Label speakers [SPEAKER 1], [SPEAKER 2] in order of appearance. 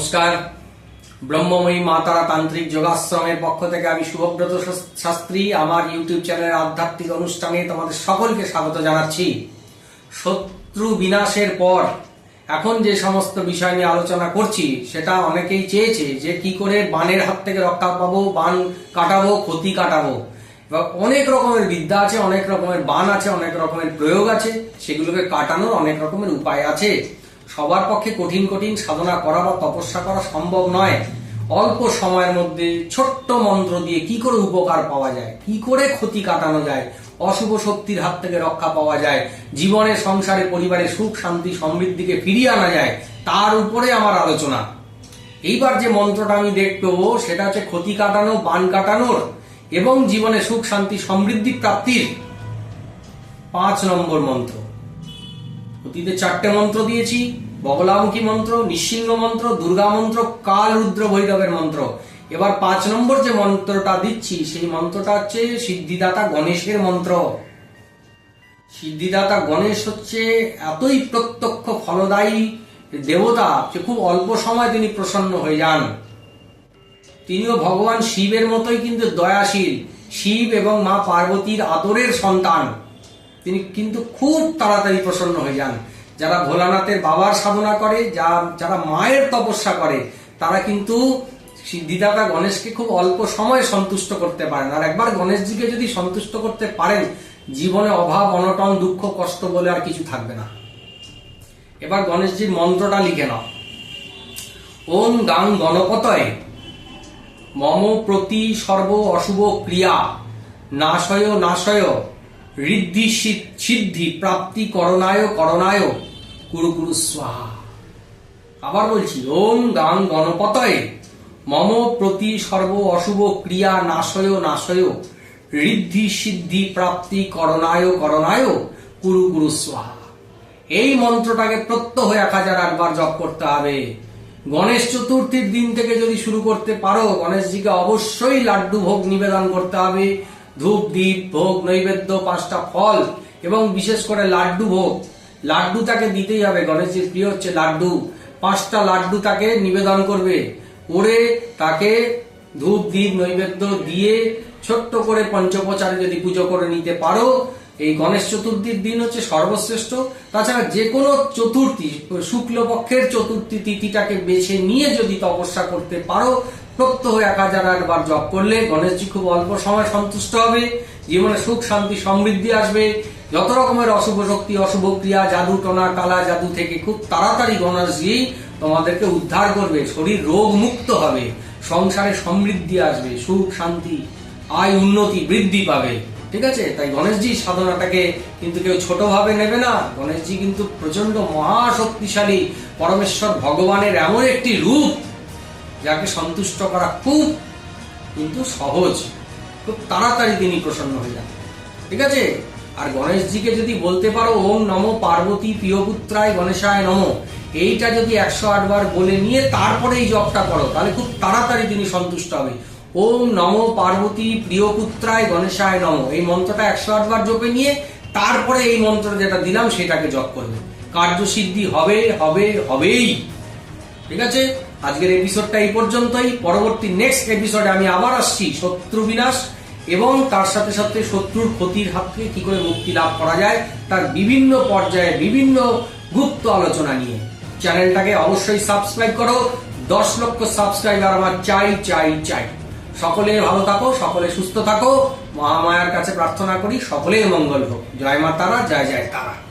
[SPEAKER 1] নমস্কার। ব্রহ্মময়ী মাতারা তান্ত্রিক যোগাশ্রমের পক্ষ থেকে আমি শুভব্রত শাস্ত্রী, আমার ইউটিউব চ্যানেলের আধ্যাত্মিক অনুষ্ঠানে তোমাদের সকলকে স্বাগত জানাচ্ছি। শত্রু বিনাশের পর এখন যে সমস্ত বিষয় নিয়ে আলোচনা করছি, সেটা অনেকেই চেয়েছে যে কি করে বানের হাত থেকে রক্ষা পাবো, বান কাটাবো, ক্ষতি কাটাবো। এবার অনেক রকমের বিদ্যা আছে, অনেক রকমের বান আছে, অনেক রকমের প্রয়োগ আছে, সেগুলোকে কাটানোর অনেক রকমের উপায় আছে। সবার পক্ষে কঠিন কঠিন সাধনা করা বা তপস্যা করা সম্ভব নয়। অল্প সময়ের মধ্যে ছোট্ট মন্ত্র দিয়ে কি করে উপকার পাওয়া যায়, কি করে ক্ষতি কাটানো যায়, অশুভ শক্তির হাত থেকে রক্ষা পাওয়া যায়, জীবনে, সংসারে, পরিবারে সুখ, শান্তি, সমৃদ্ধিকে ফিরিয়ে আনা যায়, তার উপরে আমার আলোচনা। এইবার যে মন্ত্রটা আমি দেখব, সেটা হচ্ছে ক্ষতি কাটানো, বান কাটানোর এবং জীবনে সুখ, শান্তি, সমৃদ্ধি প্রাপ্তির পাঁচ নম্বর মন্ত্র। অতীতে চারটে মন্ত্র দিয়েছি বগলামুখী মন্ত্র নিঃসিংহ মন্ত্র, দুর্গা মন্ত্র কাল রুদ্র ভৈরবের মন্ত্র। এবার পাঁচ নম্বর যে মন্ত্রটা দিচ্ছি, সেই মন্ত্রটা হচ্ছে সিদ্ধিদাতা গণেশের মন্ত্র। সিদ্ধিদাতা গণেশ হচ্ছে এতই প্রত্যক্ষ ফলদায়ী দেবতা যে খুব অল্প সময় তিনি প্রসন্ন হয়ে যান। তিনিও ভগবান শিবের মতোই কিন্তু দয়াশীল। শিব এবং মা পার্বতীর আদরের সন্তান। তিনি কিন্তু খুব তাড়াতাড়ি প্রসন্ন হয়ে যান। যারা ভোলানাথের বাবার সাধনা করে, যা, যারা মায়ের তপস্যা করে, তারা কিন্তু সিদ্ধিদাতা গণেশকে খুব অল্প সময়ে সন্তুষ্ট করতে পারেন। আর একবার গণেশজিকে যদি সন্তুষ্ট করতে পারেন, জীবনে অভাব, অনটন, দুঃখ, কষ্ট বলে আর কিছু থাকবে না। এবার গণেশজির মন্ত্রটা লিখে নাও। ওম গাং গণপতয়ে, মম প্রতি সর্ব অশুভ ক্রিয়া, নাশয় নাশয় ঋদ্ধি সিদ্ধি, প্রাপ্তি করণায় করণায় কুরু কুরু স্বাহা। আবার বলছি, ওম গাং গণপতয়ে মম প্রতি সর্ব অশুভ ক্রিয়া নাশয় নাশয় ঋদ্ধি সিদ্ধি প্রাপ্তি করণায় করণায় কুরু কুরু স্বাহা। এই মন্ত্রটাকে প্রত্যহ এক হাজার আটবার জপ করতে হবে। গণেশ চতুর্থীর দিন থেকে যদি শুরু করতে পারো, গণেশজিকে অবশ্যই লাড্ডু ভোগ নিবেদন করতে হবে। ধূপ দ্বীপ ভোগ, নৈবেদ্য, পাঁচটা ফল এবং বিশেষ করে লাড্ডু ভোগ। লাড্ডু তাকে দিতেই হবে, গণেশজির প্রিয় হচ্ছে লাড্ডু। পাঁচটা লাড্ডু তাকে নিবেদন করবে। করে তাকে ধূপ দ্বীপ নৈবেদ্য দিয়ে ছোট্ট করে পঞ্চপচারে যদি পুজো করে নিতে পারো, এই গণেশ চতুর্থীর দিন হচ্ছে সর্বশ্রেষ্ঠ। তাছাড়া যে কোনো চতুর্থী, শুক্লপক্ষের চতুর্থী তিথিটাকে বেছে নিয়ে যদি তপস্যা করতে পারো, প্রত্যহ এক হাজার আটবার জপ করলে গণেশজি খুব অল্প সময় সন্তুষ্ট হবে। জীবনে সুখ, শান্তি, সমৃদ্ধি আসবে। যত রকমের অশুভ শক্তি, অশুভ ক্রিয়া, জাদু, টনা, কালা, জাদু থেকে খুব তাড়াতাড়ি গণেশজি তোমাদেরকে উদ্ধার করবে, শরীর রোগ মুক্ত হবে, সংসারে সমৃদ্ধি আসবে, সুখ, শান্তি, আয়, উন্নতি বৃদ্ধি পাবে। ঠিক আছে? তাই গণেশজি সাধনাটাকে কিন্তু কেউ ছোট ভাবে নেবে না। গণেশজি কিন্তু প্রচণ্ড মহাশক্তিশালী, পরমেশ্বর ভগবানের এমন একটি রূপ, যাকে সন্তুষ্ট করা খুব কিন্তু সহজ। খুব তাড়াতাড়ি তিনি প্রসন্ন হয়ে যান। ঠিক আছে? আর গণেশজিকে যদি বলতে পারো, ওম নম পার্বতী প্রিয়পুত্রায় গণেশায় নম, এইটা যদি একশো আটবার বলে নিয়ে তারপরে এই জপটা করো, তাহলে খুব তাড়াতাড়ি তিনি সন্তুষ্ট হবে। ওম নম পার্বতী প্রিয়পুত্রায় গণেশায় নম, এই মন্ত্রটা একশো আটবার জপে নিয়ে তারপরে এই মন্ত্র যেটা দিলাম, সেটাকে জপ করবে। কার্যসিদ্ধি হবে হবে, হবেই। ঠিক আছে? আজকের এপিসোডটা এই পর্যন্তই। পরবর্তী নেক্সট এপিসোডে আমি আবার আসছি, শত্রু বিনাশ এবং তার সাথে সাথে শত্রুর ক্ষতির হাত থেকে কি করে মুক্তি লাভ করা যায়, তার বিভিন্ন পর্যায়ে বিভিন্ন গুপ্ত আলোচনা নিয়ে। চ্যানেলটাকে অবশ্যই সাবস্ক্রাইব করো। দশ লক্ষ সাবস্ক্রাইবার আমার চাই চাই চাই। সকলে ভালো থাকো, সকলে সুস্থ থাকো। মহামায়ার কাছে প্রার্থনা করি, সকলেই মঙ্গল হোক। জয় মা তারা, জয় জয় তারা।